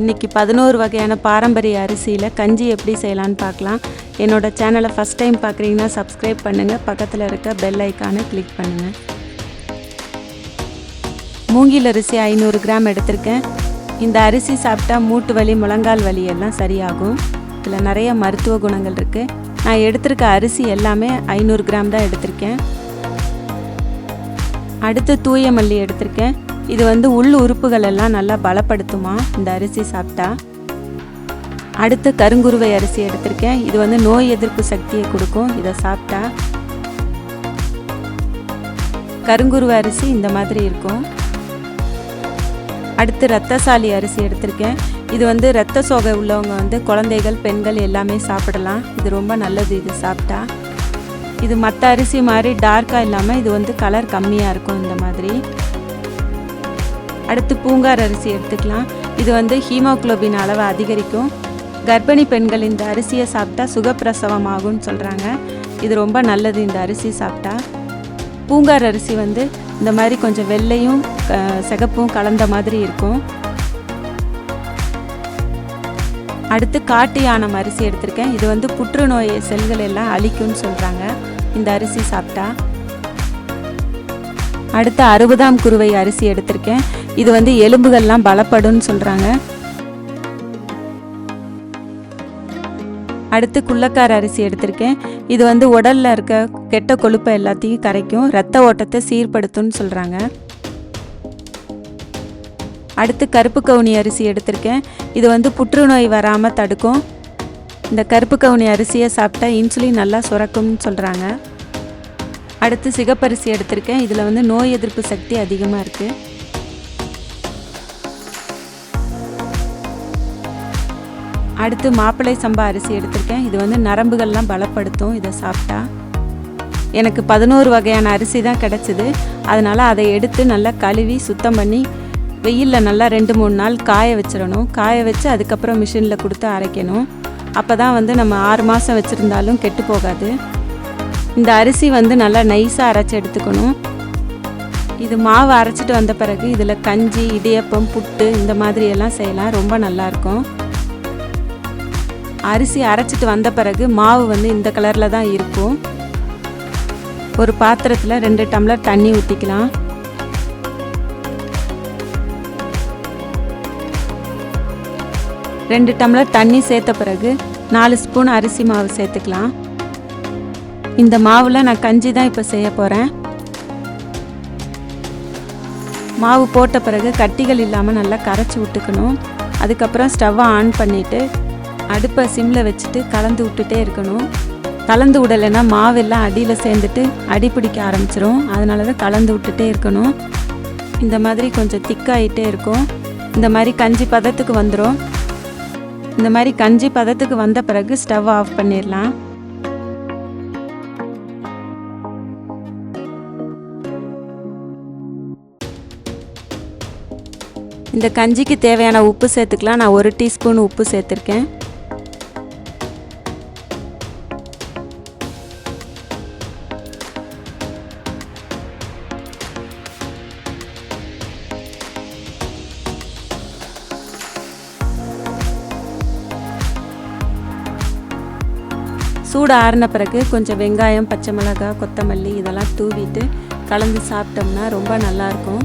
இன்றைக்கி பதினோரு வகையான பாரம்பரிய அரிசியில் கஞ்சி எப்படி செய்யலான்னு பார்க்கலாம். என்னோட சேனலை ஃபஸ்ட் டைம் பார்க்குறீங்கன்னா சப்ஸ்கிரைப் பண்ணுங்கள் பக்கத்தில் இருக்க பெல் ஐக்கானை கிளிக் பண்ணுங்கள் மூங்கில் அரிசி ஐநூறு கிராம் எடுத்திருக்கேன். இந்த அரிசி சாப்பிட்டா மூட்டு வலி முழங்கால் வலி எல்லாம் சரியாகும். இதில் நிறைய மருத்துவ குணங்கள் இருக்குது நான் எடுத்திருக்க அரிசி எல்லாமே ஐநூறு கிராம் தான் எடுத்திருக்கேன். அடுத்து தூய மல்லி எடுத்திருக்கேன். இது வந்து உள் உறுப்புகள் எல்லாம் நல்லா பலப்படுத்துமா? இந்த அரிசி சாப்பிட்டா. அடுத்து கருங்குருவை அரிசி எடுத்திருக்கேன். இது வந்து நோய் எதிர்ப்பு சக்தியை கொடுக்கும். இதை சாப்பிட்டா கருங்குருவை அரிசி இந்த மாதிரி இருக்கும். அடுத்து ரத்தசாலி அரிசி எடுத்திருக்கேன். இது வந்து ரத்த சோகை உள்ளவங்க வந்து குழந்தைகள் பெண்கள் எல்லாமே சாப்பிடலாம். இது ரொம்ப நல்லது இது சாப்பிட்டா. இது மற்ற அரிசி மாதிரி டார்க்காக இல்லாமல் இது வந்து கலர் கம்மியாக இருக்கும் இந்த மாதிரி. அடுத்து பூங்கார் அரிசி எடுத்துக்கலாம். இது வந்து ஹீமோக்ளோபின் அளவை அதிகரிக்கும். கர்ப்பிணி பெண்கள் இந்த அரிசியை சாப்பிட்டா சுகப்பிரசவம் ஆகும்னு சொல்கிறாங்க இது ரொம்ப நல்லது இந்த அரிசி சாப்பிட்டா. பூங்கார் அரிசி வந்து இந்த மாதிரி கொஞ்சம் வெள்ளையும் க- சிகப்பும் கலந்த மாதிரி இருக்கும். அடுத்து காட்டு யானம் அரிசி எடுத்திருக்கேன். இது வந்து புற்றுநோய் செல்கள் எல்லாம் அழிக்கும்னு சொல்கிறாங்க இந்த அரிசி சாப்பிட்டா. அடுத்து அறுபதாம் குருவை அரிசி எடுத்திருக்கேன். இது வந்து எலும்புகள்லாம் பலப்படும்னு சொல்கிறாங்க அடுத்து குள்ளக்கார அரிசி எடுத்திருக்கேன். இது வந்து உடலில் இருக்க கெட்ட கொழுப்பை எல்லாத்தையும் கரைக்கும் ரத்த ஓட்டத்தை சீர்படுத்தும்னு சொல்கிறாங்க அடுத்து கருப்பு கவுனி அரிசி எடுத்திருக்கேன். இது வந்து புற்றுநோய் வராமல் தடுக்கும். இந்த கருப்பு கவுனி அரிசியை சாப்பிட்டா இன்சுலின் நல்லா சுரக்கும்னு சொல்கிறாங்க அடுத்து சிகப்பரிசி எடுத்திருக்கேன். இதில் வந்து நோய் எதிர்ப்பு சக்தி அதிகமாக இருக்குது அடுத்து மாப்பிள்ளை சம்பா அரிசி எடுத்திருக்கேன். இது வந்து நரம்புகள்லாம் பலப்படுத்தும். இதை சாப்பிட்டா எனக்கு பதினோரு வகையான அரிசி தான் கிடச்சிது. அதனால் அதை எடுத்து நல்லா கழுவி சுத்தம் பண்ணி வெயிலில் நல்லா ரெண்டு மூணு நாள் காய வச்சிடணும். காய வச்சு அதுக்கப்புறம் மிஷினில் கொடுத்து அரைக்கணும். அப்போ தான் வந்து நம்ம ஆறு மாதம் வச்சுருந்தாலும் கெட்டு போகாது. இந்த அரிசி வந்து நல்லா நைஸாக அரைச்சி எடுத்துக்கணும். இது மாவு அரைச்சிட்டு வந்த பிறகு இதில் கஞ்சி இடியப்பம் புட்டு இந்த மாதிரி எல்லாம் செய்யலாம். ரொம்ப நல்லாயிருக்கும் அரிசி அரைச்சிட்டு வந்த பிறகு மாவு வந்து இந்த கலரில் தான் இருக்கும். ஒரு பாத்திரத்தில் ரெண்டு டம்ளர் தண்ணி ஊற்றிக்கலாம் ரெண்டு டம்ளர் தண்ணி சேர்த்த பிறகு நாலு ஸ்பூன் அரிசி மாவு சேர்த்துக்கலாம். இந்த மாவில் நான் கஞ்சி தான் இப்போ செய்ய போகிறேன் மாவு போட்ட பிறகு கட்டிகள் இல்லாமல் நல்லா கரைச்சி விட்டுக்கணும். அதுக்கப்புறம் ஸ்டவ்வை ஆன் பண்ணிவிட்டு அடுப்பை சிம்மில் வச்சுட்டு கலந்து விட்டுட்டே இருக்கணும். கலந்து விடலைன்னா மாவெல்லாம் அடியில் சேர்ந்துட்டு அடி பிடிக்க ஆரம்பிச்சிரும். அதனால தான் கலந்து விட்டுட்டே இருக்கணும். இந்த மாதிரி கொஞ்சம் திக்காயிட்டே இருக்கும். இந்த மாதிரி கஞ்சி பதத்துக்கு வந்துடும் இந்த மாதிரி கஞ்சி பதத்துக்கு வந்த பிறகு ஸ்டவ் ஆஃப் பண்ணிடலாம். இந்த கஞ்சிக்கு தேவையான உப்பு சேர்த்துக்கலாம். நான் ஒரு டீஸ்பூன் உப்பு சேர்த்துருக்கேன். சூடு ஆறின பிறகு கொஞ்சம் வெங்காயம் பச்சை மிளகாய் கொத்தமல்லி இதெல்லாம் தூவிட்டு கலந்து சாப்பிட்டோம்னா ரொம்ப நல்லாயிருக்கும்